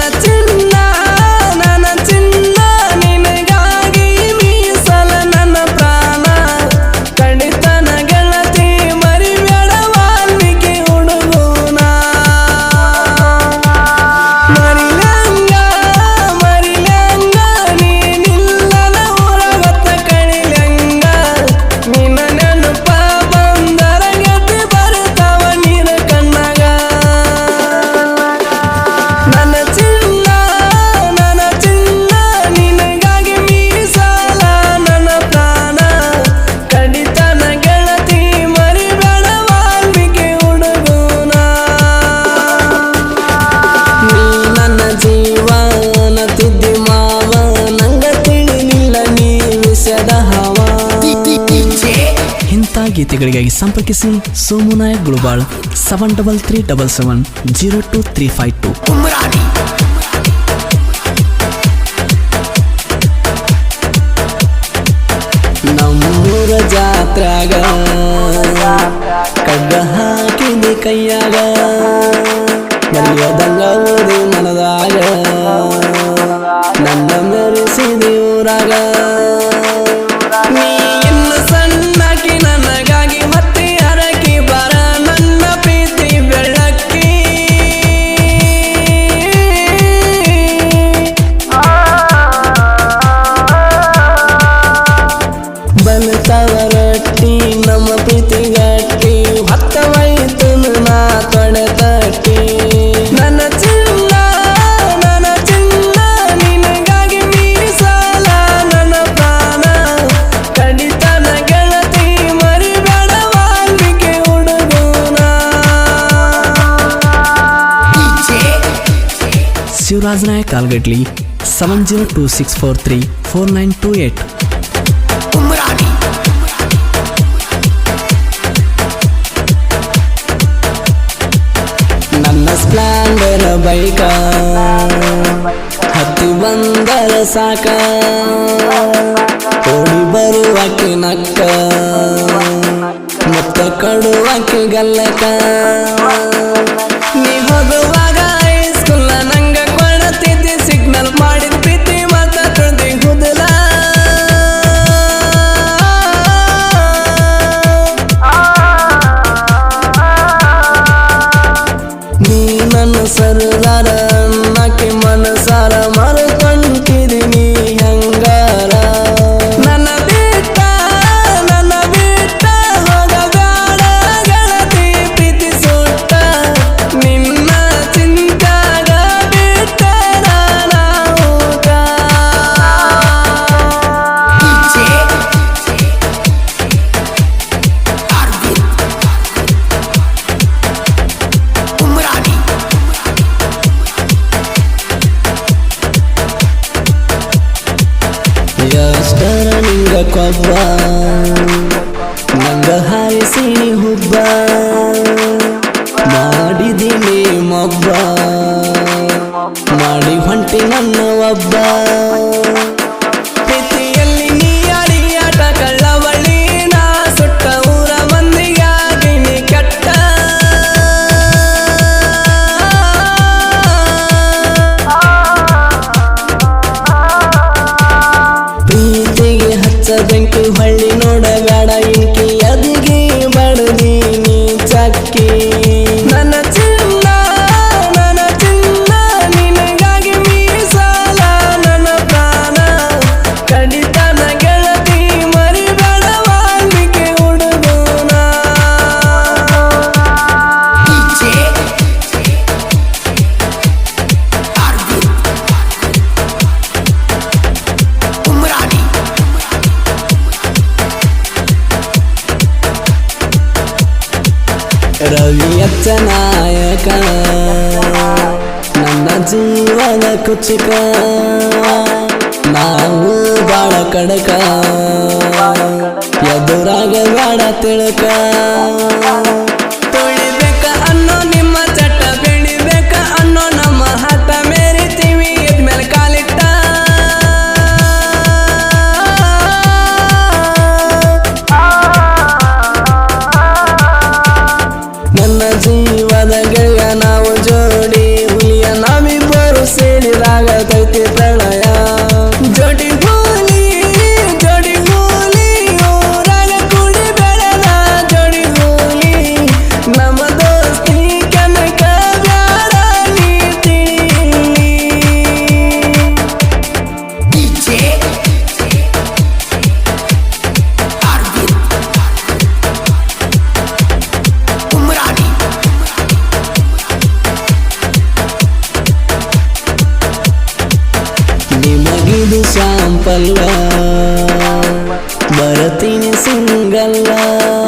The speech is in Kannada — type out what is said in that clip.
wanna do ಗೀತೆಗಳಿಗಾಗಿ ಸಂಪರ್ಕಿಸಿ. Somu Nayak Gulubal seven double three double seven zero two three five two ನಮ್ಮೂರ ಜಾತ್ರಾಗ ಕಡ್ಡ ಹಾಕಿದೆ ಕೈಯಾಗ. ನಲ್ವದಂಗ ಮನದಾಗ. ನನ್ನ ಮೆರೆಸಿದೆ ಊರಾಗ. ಯುವರಾಜನಾಯ್ ಕಾಲ್ಗಡ್ಲಿ seven zero two six four three four nine two eight ನನ್ನ ಸ್ಪ್ಲಾಂಡರ ಬೈಕ. ಹತ್ತು ಬಂದರ ಸಾಕ. ಓಡಿ ಬರುವಕ್ಕೆ ನಕ್ಕ. ಮುತ್ತ ಕೊಡುವಕ್ಕೆ ಗಲ್ಲಕ. ನೀ ಹೋಗುವ ಕೊಬ್ಬ. ನಂಗ ಹಾರಿಸಿ ಹುಬ್ಬ. ಮಾಡಿದಿನಿ ಮೊಬ್ಬ. மழி ಕಿಚ್ಚ ನಾಯಕ ನನ್ನ ಜೀವನ ಕುಚಿಕ. ನಾವು ಬಾಳ ಕಡಕ. ಎದುರಾಗ ಬಾಳ ತಿಳಕ. பல்லா மரத்தின் சிங்கல்லா.